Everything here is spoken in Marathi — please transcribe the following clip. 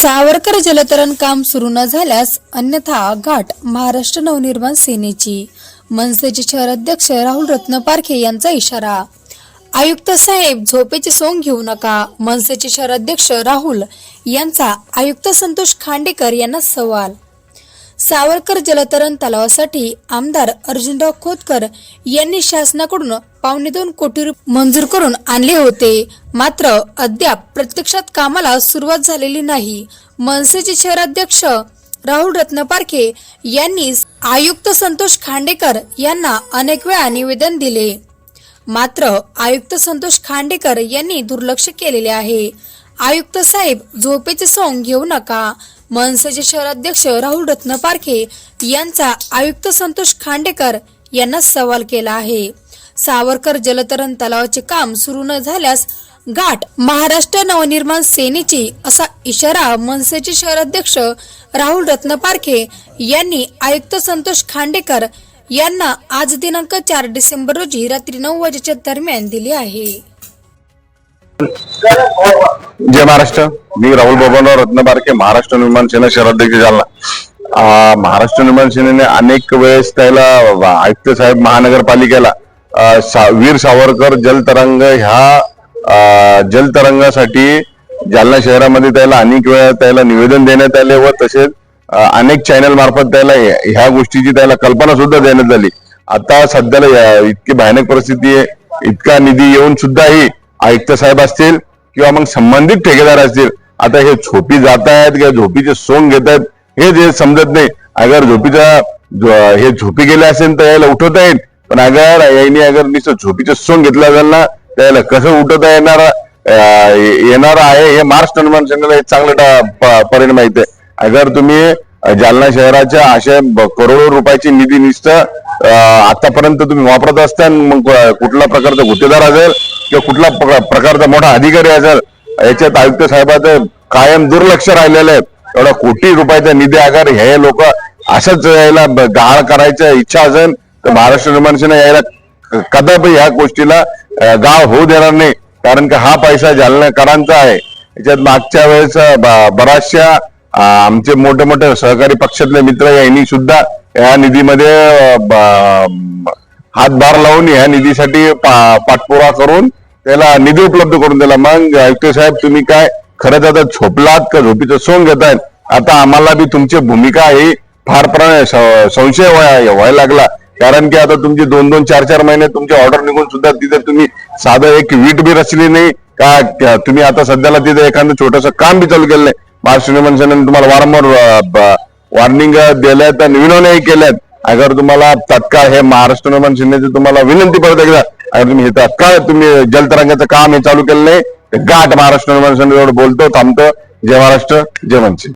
सावरकर जलतरण काम सुरू न झाल्यास अन्यथा घाट महाराष्ट्र नवनिर्माण सेनेची. मनसेचे शहराध्यक्ष राहुल रत्न पारखे यांचा इशारा. आयुक्त साहेब झोपेचे सोंग घेऊ नका मनसेचे शहराध्यक्ष राहुल यांचा आयुक्त संतोष खांडेकर यांना सवाल. सावरकर जलतरण तलावासाठी आमदार अर्जुनराव खोतकर यांनी शासनाकडून पावणे दोन कोटी रुपये मंजूर करून आणले होते. मात्र अद्याप प्रत्यक्षात कामाला सुरुवात झालेली नाही. मनसेचे शहराध्यक्ष राहुल रत्नपारखे यांनी आयुक्त संतोष खांडेकर यांना अनेक वेळा निवेदन दिले. मात्र आयुक्त संतोष खांडेकर यांनी दुर्लक्ष केलेले आहे. आयुक्त साहेब झोपेचे सोंग घेऊ नका. मनसेचे शहराध्यक्ष राहुल रत्न पारखे यांचा आयुक्त संतोष खांडेकर यांना सवाल केला आहे. सावरकर जलतरण तलावाचे काम सुरू न झाल्यास गाठ महाराष्ट्र नवनिर्माण सेनेची असा इशारा मनसेचे शहराध्यक्ष राहुल रत्न पारखे यांनी आयुक्त संतोष खांडेकर यांना आज दिनांक चार डिसेंबर रोजी रात्री नऊ वाजेच्या दरम्यान दिली आहे. जय महाराष्ट्र. मी राहुल बोबनराव रत्नबारके महाराष्ट्र निर्माण सेना शहराध्यक्ष जालना. महाराष्ट्र निर्माण सेनेने अनेक वेळेस त्याला आयुक्त साहेब महानगरपालिकेला सा, वीर सावरकर जलतरंग ह्या जलतरंगासाठी जालना शहरामध्ये त्याला अनेक वेळा त्याला निवेदन देण्यात आले व तसेच अनेक चॅनल मार्फत त्याला ह्या गोष्टीची त्याला कल्पना सुद्धा देण्यात आली. आता सध्याला इतकी भयानक परिस्थिती आहे. इतका निधी येऊन सुद्धाही आयुक्त साहेब असतील किंवा मग संबंधित ठेकेदार असतील आता हे झोपी जात आहेत किंवा झोपीचे सोंग घेत आहेत हे जे समजत नाही. अगर झोपीचा हे झोपी गेले असेल तर याला उठवता येईल. पण अगर यांनी अगर नुसतं झोपीचं सोंग घेतलं असेल ना त्याला कसं उठवता येणार? येणार आहे हे महाराष्ट्र निर्माण संघाला एक चांगलं परिणाम माहीत आहे अगर तुम्ही जालना शहराच्या अशा करोडो रुपयाची निधी नुसतं आतापर्यंत तुम्ही वापरत असता मग कुठल्या कुठला प्रकारचा गुत्तेदार असेल किंवा कुठला प्रकारचा मोठा अधिकारी असेल याच्यात आयुक्त साहेबाचं कायम दुर्लक्ष राहिलेलं आहे. एवढा कोटी रुपयाचा निधी आकार हे लोक असंच यायला गाळ गहाळ करायचं इच्छा असेल तर महाराष्ट्र निर्माण सेना यायला कदापि ह्या गोष्टीला गाळ होऊ देणार नाही कारण की हा पैसा जालनाकरांचा आहे. याच्यात मागच्या वेळेस ब- बऱ्याचशा आमचे मोठे मोठे सहकारी पक्षातले मित्र यांनी सुद्धा या निधीमध्ये हातभार लावून या निधीसाठी पा- करून त्याला निधी उपलब्ध करून दिला. मग आयुक्त साहेब तुम्ही काय खरंच आता झोपलात का? झोपीचं सोंग घेतायत आता आम्हाला बी तुमची भूमिका ही फार प्र- संशय व्हाय- व्हायला लागला. कारण की आता तुमची दोन दोन चार चार महिने तुमची ऑर्डर निघून सुद्धा तिथे तुम्ही साधं एक वीट बी रचली नाही. का तुम्ही आता सध्याला तिथे एखादं छोटस काम बी चालू केलं नाही. महाराष्ट्र निर्माण सेनेने तुम्हाला वारंवार वॉर्निंग दिल्यात आणि विनवण्याही केल्यात. अगर तुम्हाला तत्काळ हे महाराष्ट्र निर्माण सेनेची तुम्हाला विनंती परत एकदा तुम्ही हे काय तुम्ही जलतरंगाचं काम हे चालू केलं नाही गाठ महाराष्ट्र बोलतो थांबतो. जय महाराष्ट्र जय मनसे.